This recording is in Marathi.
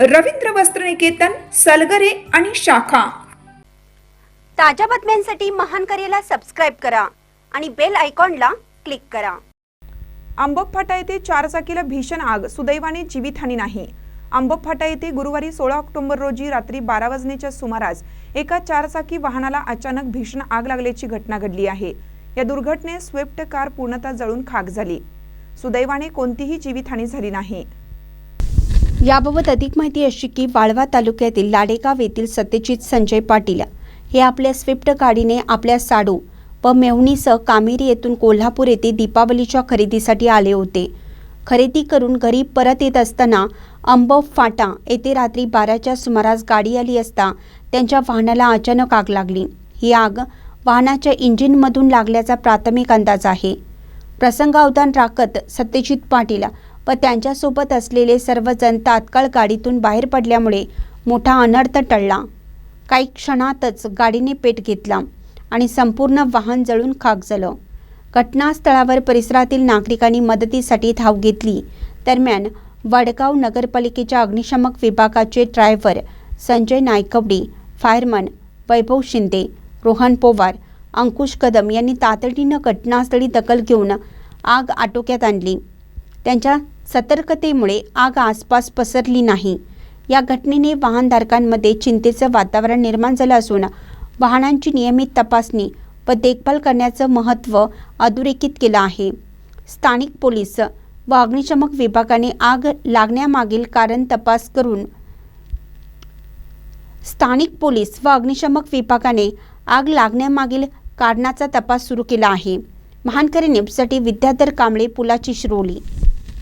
रवींद्र वस्त्रनिकेतन सलगरे आणि शाखा. ताज्या बातम्यांसाठी महान करेला सबस्क्राईब करा आणि बेल आयकॉनला क्लिक करा. आंबप फाटा येथे चारचाकीला भीषण आग सुदैवाने जीवितहानी नाही. आंबप फाटा येथे गुरुवारी सोळा ऑक्टोबर रोजी रात्री बारा वाजण्याच्या सुमारास एका चारचाकी वाहनाला अचानक भीषण आग लागल्याची घटना घडली आहे. या दुर्घटनेत स्विफ्ट कार पूर्णतः जळून खाक झाली. सुदैवाने कोणतीही जीवितहानी झाली नाही. याबाबत अधिक माहिती अशी की वाळवा तालुक्यातील लाडेगाव येथील सत्यजित संजय पाटील हे आपल्या स्विफ्ट गाडीने आपल्या साडू व मेवणीसह कामेरी येथून कोल्हापूर येथे दीपावलीच्या खरेदीसाठी आले होते. खरेदी करून घरी परत येत असताना अंब फाटा येथे रात्री बाराच्या सुमारास गाडी आली असता त्यांच्या वाहनाला अचानक आग लागली. ही आग वाहनाच्या इंजिनमधून लागल्याचा प्राथमिक अंदाज आहे. प्रसंगावधान राखत सत्यजित पाटील व त्यांच्यासोबत असलेले सर्वजण तात्काळ गाडीतून बाहेर पडल्यामुळे मोठा अनर्थ टळला. काही क्षणातच गाडीने पेट घेतला आणि संपूर्ण वाहन जळून खाक झालं. घटनास्थळावर परिसरातील नागरिकांनी मदतीसाठी धाव घेतली. दरम्यान वडगाव नगरपालिकेच्या अग्निशमक विभागाचे ड्रायव्हर संजय नायकवडी फायरमन वैभव शिंदे रोहन पोवार अंकुश कदम यांनी तातडीनं घटनास्थळी दखल घेऊन आग आटोक्यात आणली. त्यांच्या सतर्कतेमुळे आग आसपास पसरली नाही. या घटनेने वाहनधारकांमध्ये चिंतेचं वातावरण निर्माण झालं असून वाहनांची नियमित तपासणी व देखभाल करण्याचं महत्त्व अधोरेखित केलं आहे. स्थानिक पोलीस व अग्निशमक विभागाने आग लागण्यामागील कारण तपास करून स्थानिक पोलीस व अग्निशमक विभागाने आग लागण्यामागील कारणाचा तपास सुरू केला आहे. महानकरी न्यूजसाठी विद्याधर कांबळे पुलाची शिरोली.